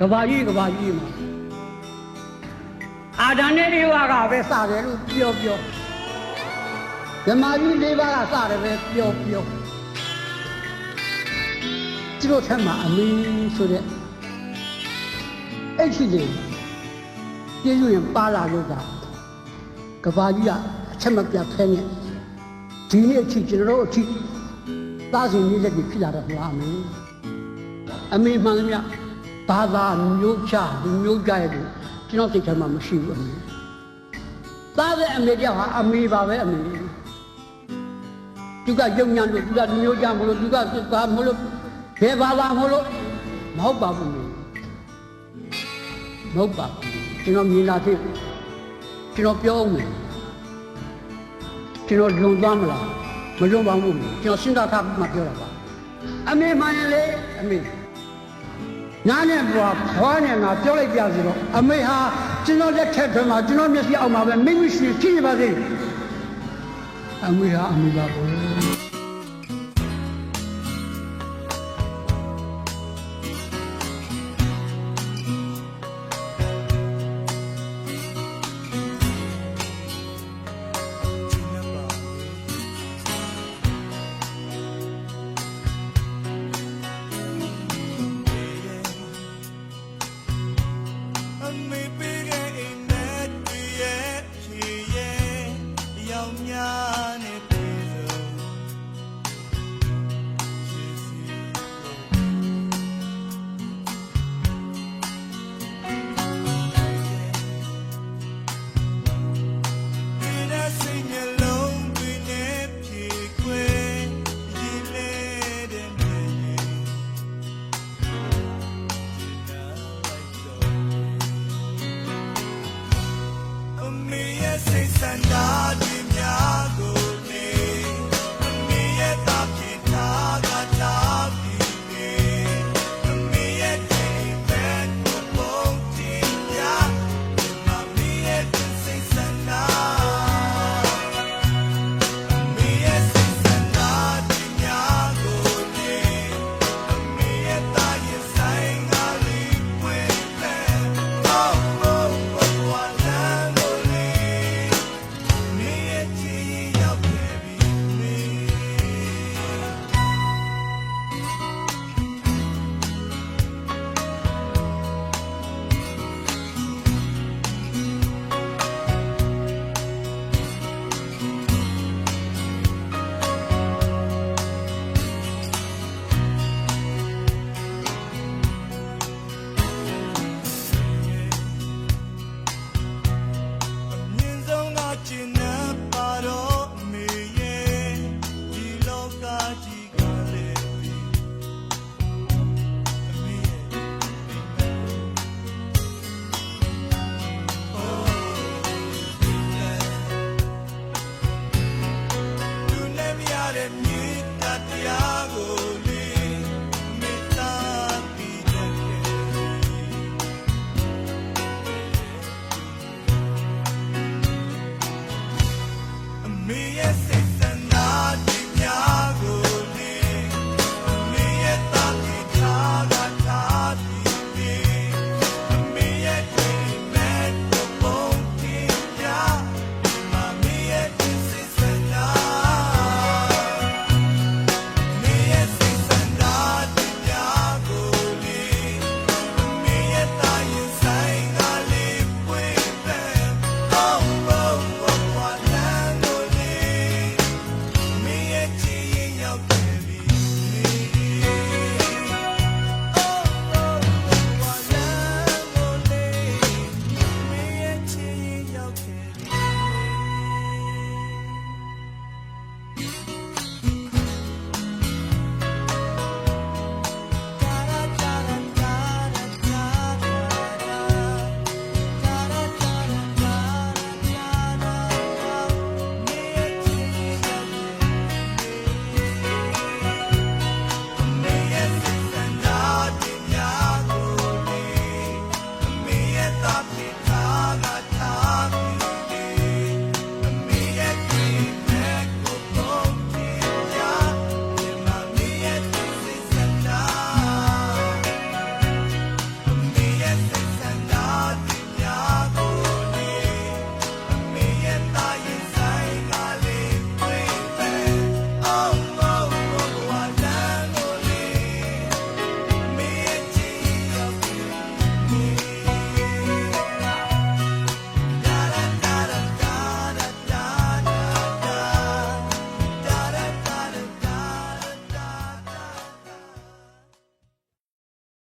ကဘာကြီးကဘာကြီးမှာအာဒန်နဲ့ဧဝါကပဲစတယ်လို့ပြောပြောဓမ္မကြီး၄ပါးကစတယ်ပဲပြောပြောသူတို့ထက်မှာအမင်းဆိုတဲ့အဲ့ဒီလေကျေးဇူးရင်ပါလာလို့ကကဘာကြီးကအချက်မပြတ်ဖဲနဲ့ဒီနေ့အထိကျွန်တော်တို့အထိသားစဉ်ကြီးလက်ကြီးဖြစ်လာတော့လားမင်း အမေမှန်သမျှဘာသာမျိုးချလူမျိုးကြရဲ့လို့ကျွန်တော်သိချင်မှမရှိဘူးအမေသားတဲ့အမေကြောင့်ဟာအမေပါပဲအမေသူကယုံညာလို့သူကလူမျိုးကြမလို့သူကဘာမလို့ဘယ်ဘာသာမလို့မဟုတ်ပါဘူးမေမဟုတ်ပါဘူးကျွန်တော်မြင်လာဖြစ်ကျွန်တော်ပြောအောင်မယ်ကျွန်တော်လုံသွားမလားမလုံပါဘူးမေကျွန်တော်စဉ်းစားထားပြီးမှပြောတာပါအမေမှန်ရင်လေအမေ နားနဲ့ဘွားဖွားနဲ့ငါပြောလိုက်ပြစီတော့အမေဟာကျွန်တော်လက်ထက်ထဲမှာကျွန်တော်မျက်စိအောက်မှာပဲမိမရှိရှိနေပါစေအမေဟာအမေပါဘော Yeah.